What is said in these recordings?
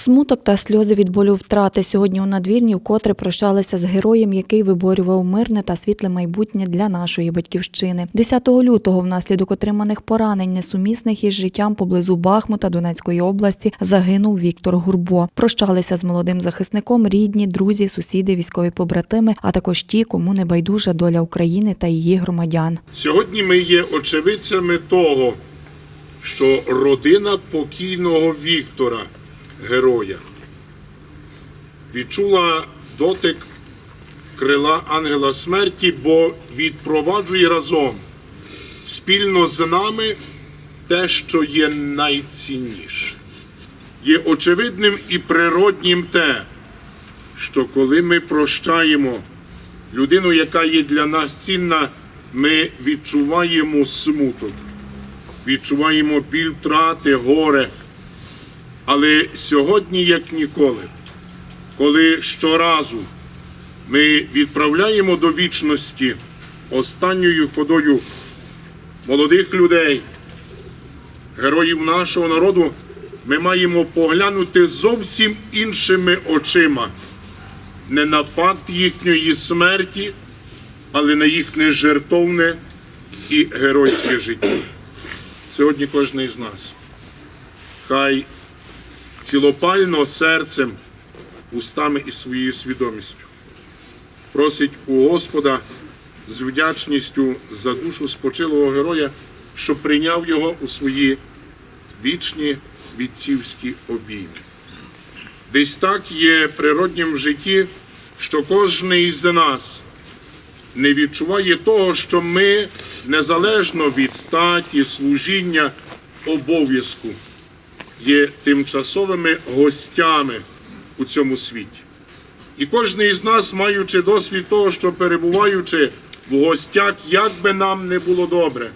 Смуток та сльози від болю втрати сьогодні у надвірні вкотре прощалися з героєм, який виборював мирне та світле майбутнє для нашої батьківщини. 10 лютого внаслідок отриманих поранень, несумісних із життям поблизу Бахмута Донецької області, загинув Віктор Гурбо. Прощалися з молодим захисником рідні, друзі, сусіди, військові побратими, а також ті, кому не байдужа доля України та її громадян. Сьогодні ми є очевидцями того, що родина покійного Віктора, героя, відчула дотик крила ангела смерті, бо відпроваджує разом спільно з нами те, що є найцінніше. Є очевидним і природнім те, що коли ми прощаємо людину, яка є для нас цінна, ми відчуваємо смуток, відчуваємо біль втрати, горе. Але сьогодні, як ніколи, коли щоразу ми відправляємо до вічності останньою ходою молодих людей, героїв нашого народу, ми маємо поглянути зовсім іншими очима не на факт їхньої смерті, але на їхнє жертовне і геройське життя. Сьогодні кожен із нас. Хай цілопально серцем, устами і своєю свідомістю просить у Господа з вдячністю за душу спочилого героя, що прийняв його у свої вічні відцівські обійми. Десь так є природнім в житті, що кожен із нас не відчуває того, що ми незалежно від статі, служіння, обов'язку є тимчасовими гостями у цьому світі. І кожен із нас, маючи досвід того, що перебуваючи в гостях, як би нам не було добре,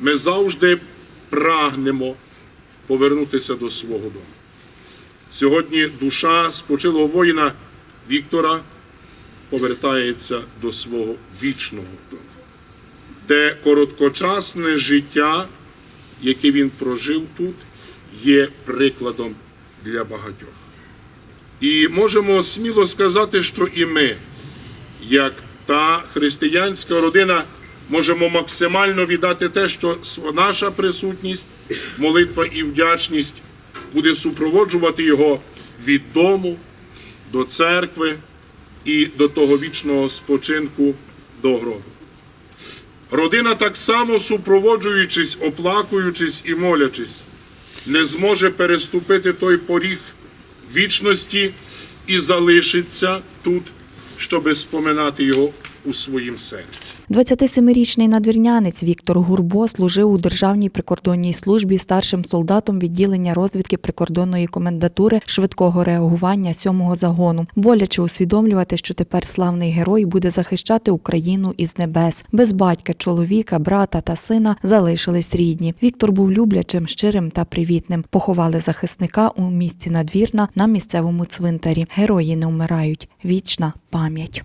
ми завжди прагнемо повернутися до свого дому. Сьогодні душа спочилого воїна Віктора повертається до свого вічного дому, де короткочасне життя, яке він прожив тут, є прикладом для багатьох. І можемо сміло сказати, що і ми, як та християнська родина, можемо максимально віддати те, що наша присутність, молитва і вдячність буде супроводжувати його від дому до церкви і до того вічного спочинку до гробу. Родина так само супроводжуючись, оплакуючись і молячись, не зможе переступити той поріг вічності і залишиться тут, щоби споминати його у своїм серці. 27-річний надвірнянець Віктор Гурбо служив у Державній прикордонній службі старшим солдатом відділення розвідки прикордонної комендатури швидкого реагування 7-го загону. Боляче усвідомлювати, що тепер славний герой буде захищати Україну із небес. Без батька, чоловіка, брата та сина залишились рідні. Віктор був люблячим, щирим та привітним. Поховали захисника у місті Надвірна на місцевому цвинтарі. Герої не вмирають. Вічна пам'ять.